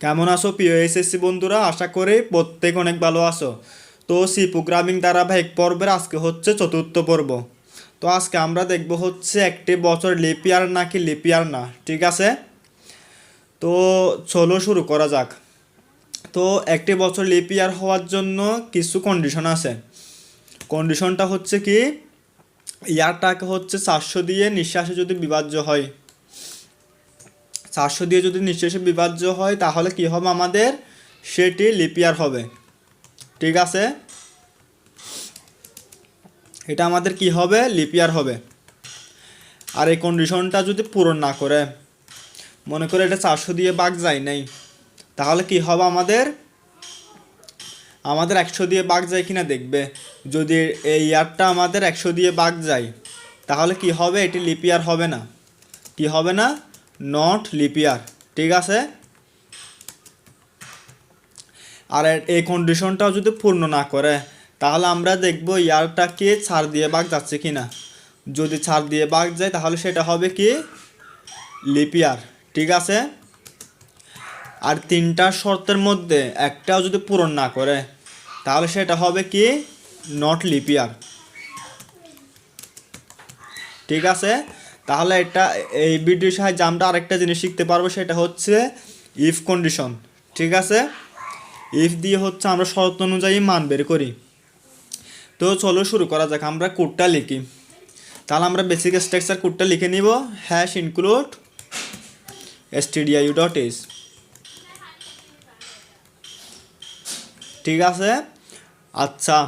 কেমন আছো প্রিয় এসএসসি বন্ধুরা? আশা করি প্রত্যেক অনেক ভালো আছো। তো সি প্রোগ্রামিং ধারাবাহিক পর্বের আজকে হচ্ছে চতুর্থ পর্ব। তো আজকে আমরা দেখব হচ্ছে একটি বছর লিপিয়ার নাকি লিপিয়ার না, ঠিক আছে? তো চলো শুরু করা যাক। তো একটি বছর লিপিয়ার হওয়ার জন্য কিছু কন্ডিশন আছে। কন্ডিশনটা হচ্ছে কি, ইয়ারটাকে হচ্ছে চারশো দিয়ে নিঃশ্বাসে যদি বিভাজ্য হয় চারশো দিয়ে যদি নিঃশেষে বিভাজ্য হয়, তাহলে কি হবে আমাদের? সেটি লিপিয়ার হবে। ঠিক আছে? এটা আমাদের কি হবে? লিপিয়ার হবে। আর এই কন্ডিশনটা যদি পূরণ না করে, মনে করে এটা চারশো দিয়ে বাঘ যায় নাই, তাহলে কি হবে আমাদের? আমাদের একশো দিয়ে বাঘ যায় কিনা দেখবে। যদি এই ইয়ারটা আমাদের একশো দিয়ে বাঘ যায়, তাহলে কি হবে? এটি লিপিয়ার হবে না। কি হবে না? নট লিপিয়ার, ঠিক আছে? আর এই কন্ডিশনটাও যদি পূর্ণ না করে, তাহলে আমরা দেখব ইয়ারটাকে ছাড় দিয়ে বাঘ যাচ্ছে কি না যদি ছাড় দিয়ে বাঘ যায়, তাহলে সেটা হবে কি? লিপিয়ার, ঠিক আছে? আর তিনটা শর্তের মধ্যে একটাও যদি পূরণ না করে, তাহলে সেটা হবে কি? নট লিপিয়ার, ঠিক আছে? তাহলে এটা, এই ভিডিওর সাহায্যে আমরা আরেকটা জিনিস শিখতে পারব, সেটা হচ্ছে ইফ কন্ডিশন ঠিক আছে? ইফ দিয়ে হচ্ছে আমরা শর্ত অনুযায়ী মান বের করি। তো চলো শুরু করা যাক, আমরা কোডটা লিখি। তাহলে আমরা বেসিক স্ট্রাকচার কোডটা লিখে নিব hash include stdio dot is ঠিক আছে? আচ্ছা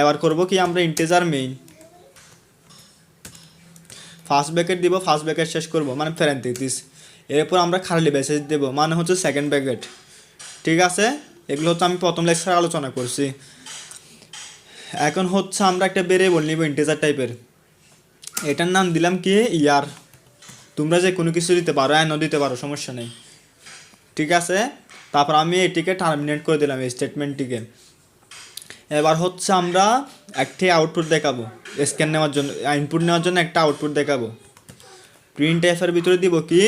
এবার করব কি আমরা ইন্টেজার মেইন ফার্স্ট ব্যাকেট দিব ফার্স্ট ব্যাকেট শেষ করব। মানে প্যারেন্থেসিস এরপর আমরা খালি ব্যাসেজ দেব। মানে হচ্ছে সেকেন্ড ব্যাকেট ঠিক আছে? এগুলো হচ্ছে আমি প্রথম লেকচারে আলোচনা করছি। এখন হচ্ছে আমরা একটা ভেরিয়েবল নিব ইন্টেজার টাইপের এটার নাম দিলাম কি? ইয়ার তোমরা যে কোনো কিছু দিতে পারো এনও দিতে পারো, সমস্যা নেই। ঠিক আছে? তারপর আমি এটিকে টার্মিনেট করে দিলাম এই স্টেটমেন্টটিকে এবার হচ্ছে আমরা একটি আউটপুট দেখাবো। স্ক্যান নেওয়ার জন্য ইনপুট নেওয়ার জন্য একটা আউটপুট দেখাবো। প্রিন্ট এফের ভিতরে দিব কি?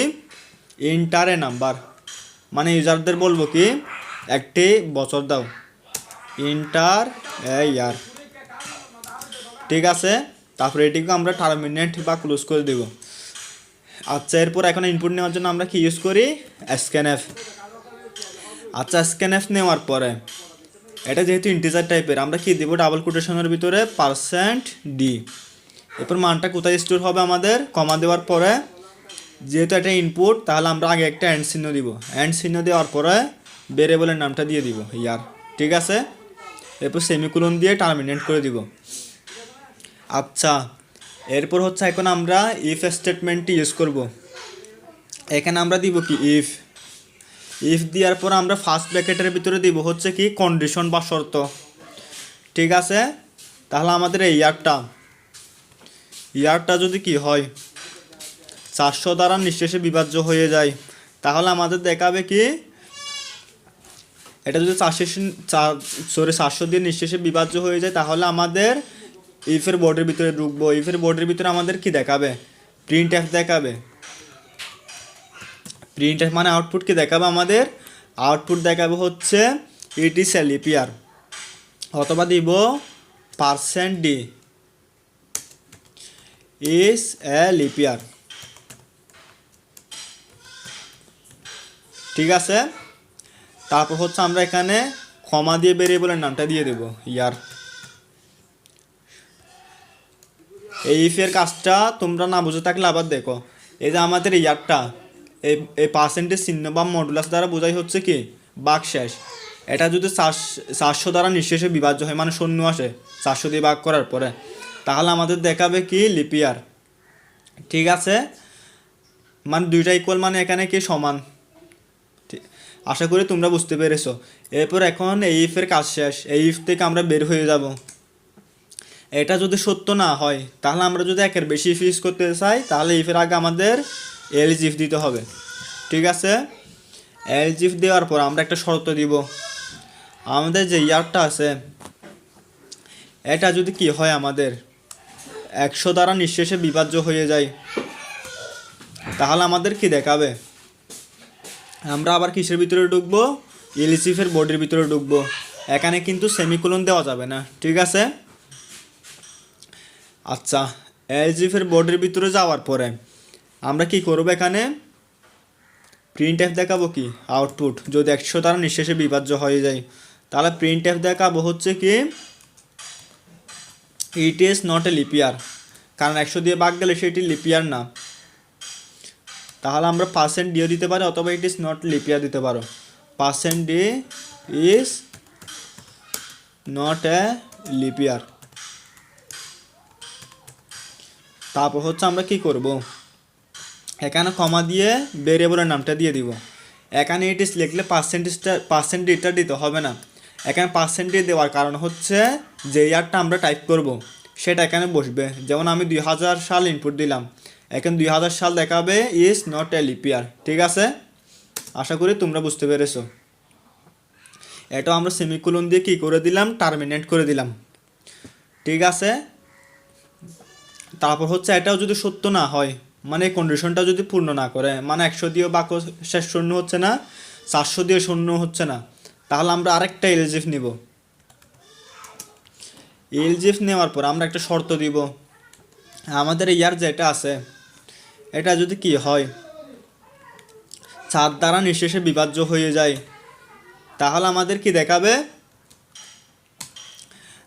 ইন্টার নাম্বার মানে ইউজারদের বলব কি? একটি বছর দাও। ইন্টার এ ইয়ার ঠিক আছে? তারপরে এটিকে আমরা টার্মিনেট বা ক্লোজ করে দেব। আচ্ছা এরপর এখন ইনপুট নেওয়ার জন্য আমরা কি ইউজ করি? স্ক্যানএফ আচ্ছা স্ক্যানএফ নেওয়ার পরে এটা যেহেতু ইন্টিজার টাইপের আমরা কি দেবো? ডাবল কোটেশনের ভিতরে পার্সেন্ট ডি এরপর মানটা কোথায় স্টোর হবে আমাদের? কমা দেওয়ার পরে যেহেতু এটা ইনপুট তাহলে আমরা আগে একটা অ্যান্ড চিহ্ন দিব। অ্যান্ড চিহ্ন দেওয়ার পরে ভেরিয়েবলের নামটা দিয়ে দিব ইয়ার ঠিক আছে? এরপর সেমিকুলন দিয়ে টার্মিনেট করে দিব। আচ্ছা এরপর হচ্ছে এখন আমরা ইফ স্টেটমেন্টটি ইউজ করব। এখানে আমরা দিব কি? ইফ ইফ দেওয়ার পর আমরা ফার্স্ট ব্র্যাকেটের ভিতরে দিব হচ্ছে কি কন্ডিশন বা শর্ত। ঠিক আছে? তাহলে আমাদের এই ইয়ারটা। ইয়ারটা যদি কি হয়, চারশো দ্বারা নিঃশেষে বিভাজ্য হয়ে যায়। তাহলে আমাদের দেখাবে কি, এটা যদি চারশো সরি চারশো দিয়ে নিঃশেষে বিভাজ্য হয়ে যায়, তাহলে আমাদের ইফের বোর্ডের ভিতরে ঢুকবো। ইফের বোর্ডের ভিতরে আমাদের কি দেখাবে? প্রিন্ট এফ দেখাবে। প্রিন্ট মানে আউটপুট কি দেখাবে আমাদের? আউটপুট দেখাবে হচ্ছে ইট ইস এ লিপিয়ার অথবা দিব percent D is a leap year ঠিক আছে? তারপর হচ্ছে আমরা এখানে ক্ষমা দিয়ে ভেরিয়েবলের নামটা দিয়ে দেব ইয়ার এই ইফের কাজটা তোমরা না বুঝে থাকলে আবার দেখো, এই যে আমাদের ইয়ারটা এই এই পার্সেন্টেজ চিহ্ন বা মডুলাস দ্বারা বোঝাই হচ্ছে কি? বাঘ শেষ। এটা যদি চারশ- চারশো দ্বারা নিঃশেষে বিভাজ্য হয় মানে শূন্য আসে চারশো দিয়ে ভাগ করার পরে। তাহলে আমাদের দেখাবে কি লিপিয়ার ঠিক আছে? মানে দুইটা ইকুয়াল মানে এখানে কি সমান? আশা করি তোমরা বুঝতে পেরেছ। এরপর এখন এই ইফের কাজ শেষ। এই ইফ থেকে আমরা বের হয়ে যাব। এটা যদি সত্য না হয়, তাহলে আমরা যদি একের বেশি ইফ ইউজ করতে চাই, তাহলে ইফের আগে আমাদের এল জিফ দিতে হবে। ঠিক আছে? এল জিফ দেওয়ার পর আমরা একটা শর্ত দিব। আমাদের যে ইয়ারটা আছে, এটা যদি কি হয় আমাদের, একশো দ্বারা নিঃশেষে বিভাজ্য হয়ে যায়। তাহলে আমাদের কি দেখাবে? আমরা আবার কিসের ভিতরে ঢুকবো? ইলিসিফের বোর্ডের ভিতরে ঢুকবো। এখানে কিন্তু সেমিকোলন দেওয়া যাবে না। ঠিক আছে? আচ্ছা এলজিফের বোর্ডের ভিতরে যাওয়ার পরে আমরা কি করব এখানে? প্রিন্ট এফ দেখাবো কি? আউটপুট যদি একশো তারা নিঃশেষে বিভাজ্য হয়ে যায়। তাহলে প্রিন্ট এফ দেখাবো হচ্ছে কি? It is not a leap year কারণ একশো দিয়ে বাদ গেলে সেটি লিপিয়ার না। তাহলে আমরা পার্সেন্ট ডিও দিতে পারি অথবা ইট ইজ নট লিপিয়ার দিতে পারো। Percent D is not a leap year তারপর হচ্ছে আমরা কি করব? এখানে কমা দিয়ে ভেরিয়েবলের নামটা দিয়ে দিব। এখানে ইট ইস লিখলে পার্সেন্টেজটা পার্সেন্টেজটা দিতে হবে না। এখানে পার্সেন্টেজ দেওয়ার কারণ হচ্ছে যে ইয়ারটা আমরা টাইপ করব। সেটা এখানে বসবে। যেমন আমি দুই হাজার সাল ইনপুট দিলাম। এখন দুই হাজার সাল দেখাবে ইজ নট এ লিপিয়ার ঠিক আছে? আশা করি তোমরা বুঝতে পেরেছ। এটা আমরা সেমিকুলন দিয়ে কী করে দিলাম? টার্মিনেট করে দিলাম। ঠিক আছে? তারপর হচ্ছে এটাও যদি সত্য না হয় মানে কন্ডিশনটা যদি পূর্ণ না করে মানে একশো দিয়ে বাক্য শেষ শূন্য হচ্ছে না, চারশো দিয়ে শূন্য হচ্ছে না, তাহলে আমরা আরেকটা এলজিফ নিব। এলজিফ নেওয়ার পর আমরা একটা শর্ত দিব। আমাদের ইয়ার যেটা আছে, এটা যদি কি হয়, চার দ্বারা নিঃশেষে বিভাজ্য হয়ে যায়, তাহলে আমাদের কি দেখাবে?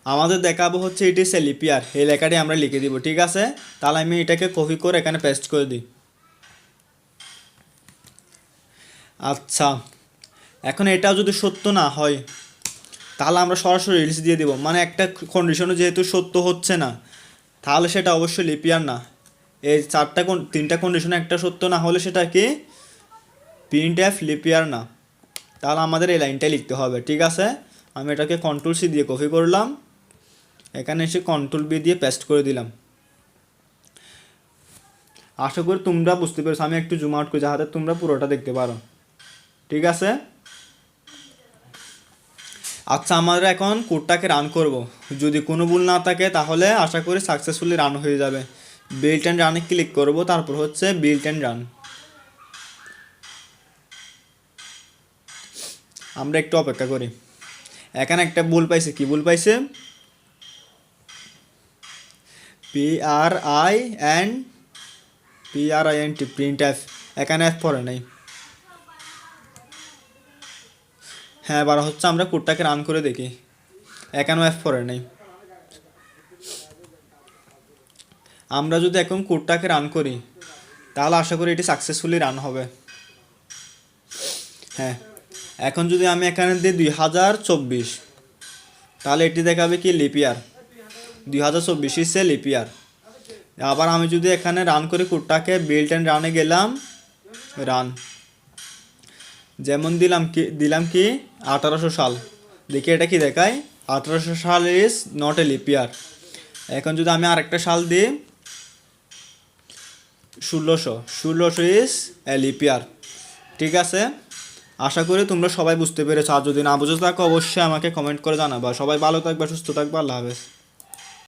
আমাদের দেখাবো হচ্ছে এটি সেলিপিয়ার এই লেখাটি আমরা লিখে দিব, ঠিক আছে? তাহলে আমি এটাকে কপি করে এখানে পেস্ট করে দিই। আচ্ছা এখন এটা যদি সত্য না হয়, তাহলে আমরা সরাসরি রিলস দিয়ে দিব। মানে একটা কন্ডিশনও যেহেতু সত্য হচ্ছে না, তাহলে সেটা অবশ্যই লিপিয়ার না। এই চারটা কোন তিনটা কন্ডিশনে একটা সত্য না হলে সেটা কি? প্রিন্ট এফ লিপিয়ার না। তাহলে আমাদের এই লাইনটাই লিখতে হবে, ঠিক আছে? আমি এটাকে কন্ট্রোল সি দিয়ে কপি করলাম। এখানে এসে কন্ট্রোল বি দিয়ে পেস্ট করে দিলাম। আশা করি তোমরা বুঝতে পেরেছ, আমি একটু জুম আউট করি, যাহাতে তোমরা পুরোটা দেখতে পারো। ঠিক আছে? আচ্ছা আমরা এখন কোডটাকে রান করব। যদি কোনো ভুল না থাকে, তাহলে আশা করি সাকসেসফুলি রান হয়ে যাবে। বিল্ট অ্যান্ড রানে ক্লিক করব, তারপর হচ্ছে বিল্ট অ্যান্ড রান আমরা একটু অপেক্ষা করি। এখানে একটা ভুল পাইছে, কি ভুল পাইছে? P R I N P R I N T print F এখানে এফ পড়ে নাই। হ্যাঁ এবার হচ্ছে আমরা কোডটাকে রান করে দেখি। এখানেও এফ পড়ে নাই। আমরা যদি এখন কোডটাকে রান করি, তাহলে আশা করি এটি সাকসেসফুলি রান হবে। হ্যাঁ এখন যদি আমি এখানে দিই দুই হাজার চব্বিশ, তাহলে এটি দেখাবে কি লিপিয়ার দুই হাজার চব্বিশ ইসে লিপিয়ার আবার আমি যদি এখানে রান করি কোডটাকে বিল্ট অ্যান্ড রানে গেলাম রান যেমন দিলাম কি দিলাম কি, আঠারোশো সাল। দেখি এটা কি দেখায়? আঠারোশো সাল ইজ নট এ লিপিয়ার এখন যদি আমি আরেকটা সাল দিই, ষোলোশো। ষোলোশো ইজ এ লিপিয়ার ঠিক আছে? আশা করি তোমরা সবাই বুঝতে পেরেছ। আর যদি না বুঝে থাকো, অবশ্যই আমাকে কমেন্ট করে জানাবা। সবাই ভালো থাকবে, সুস্থ থাকবে, আল্লাহ হাফেজ।